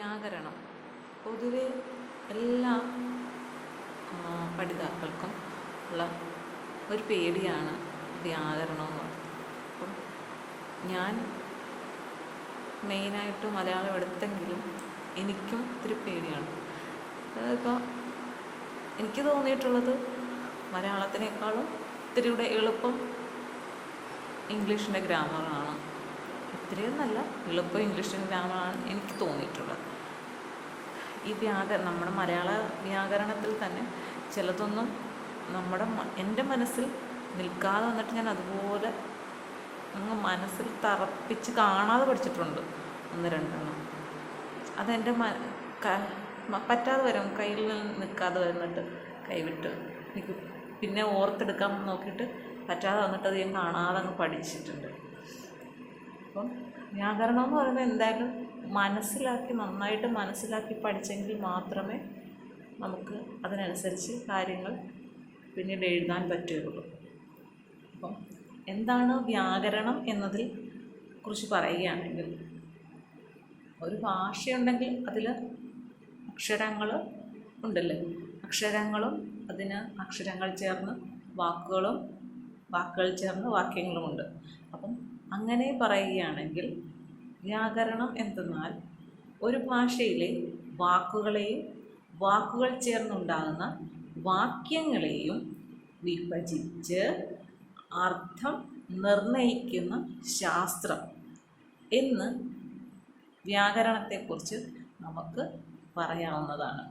വ്യാകരണം പൊതുവെ എല്ലാ പഠിതാക്കൾക്കും ഉള്ള ഒരു പേടിയാണ് വ്യാകരണം എന്ന് പറയുന്നത്. അപ്പം ഞാൻ മെയിനായിട്ട് മലയാളം എടുത്തെങ്കിലും എനിക്കും ഇത്തിരി പേടിയാണ്. ഇപ്പോൾ എനിക്ക് തോന്നിയിട്ടുള്ളത് മലയാളത്തിനേക്കാളും ഇത്തിരി കൂടെ എളുപ്പം ഇംഗ്ലീഷിന്റെ ഗ്രാമറാണ്. ഇത്തിരി എന്നല്ല എളുപ്പം ഇംഗ്ലീഷ് ഗ്രാമറാണ് എനിക്ക് തോന്നിയിട്ടുള്ളത്. ഈ വ്യാകരണം നമ്മുടെ മലയാള വ്യാകരണത്തിൽ തന്നെ ചിലതൊന്നും നമ്മുടെ എന്റെ മനസ്സിൽ നിൽക്കാതെ വന്നിട്ട് ഞാൻ അതുപോലെ അങ്ങ് മനസ്സിൽ തറപ്പിച്ച് കാണാതെ പഠിച്ചിട്ടുണ്ട്. ഒന്ന് രണ്ടെണ്ണം. അതെന്റെ മ പറ്റാതെ വരും. കയ്യിൽ നിൽക്കാതെ വന്നിട്ട് കൈവിട്ട് പിന്നെ ഓർത്തെടുക്കാൻ നോക്കിയിട്ട് പറ്റാതെ വന്നിട്ട് അത് ഞാൻ കാണാതെ അങ്ങ് പഠിച്ചിട്ടുണ്ട്. അപ്പം വ്യാകരണം എന്ന് പറയുന്നത് എന്തായാലും മനസ്സിലാക്കി നന്നായിട്ട് മനസ്സിലാക്കി പഠിച്ചെങ്കിൽ മാത്രമേ നമുക്ക് അതിനനുസരിച്ച് കാര്യങ്ങൾ പിന്നീട് എഴുതാൻ പറ്റുകയുള്ളൂ. അപ്പം എന്താണ് വ്യാകരണം എന്നതിൽ കുറിച്ച് പറയുകയാണെങ്കിൽ ഒരു ഭാഷയുണ്ടെങ്കിൽ അതിൽ അക്ഷരങ്ങൾ ഉണ്ടല്ലേ? അക്ഷരങ്ങളും അതിന് അക്ഷരങ്ങൾ ചേർന്ന് വാക്കുകളും വാക്കുകൾ ചേർന്ന് വാക്യങ്ങളുമുണ്ട്. അപ്പം അങ്ങനെ പറയുകയാണെങ്കിൽ വ്യാകരണം എന്തെന്നാൽ ഒരു ഭാഷയിലെ വാക്കുകളെയും വാക്കുകൾ ചേർന്നുണ്ടാകുന്ന വാക്യങ്ങളെയും വിഭജിച്ച് അർത്ഥം നിർണയിക്കുന്ന ശാസ്ത്രം എന്ന് വ്യാകരണത്തെക്കുറിച്ച് നമുക്ക് പറയാവുന്നതാണ്.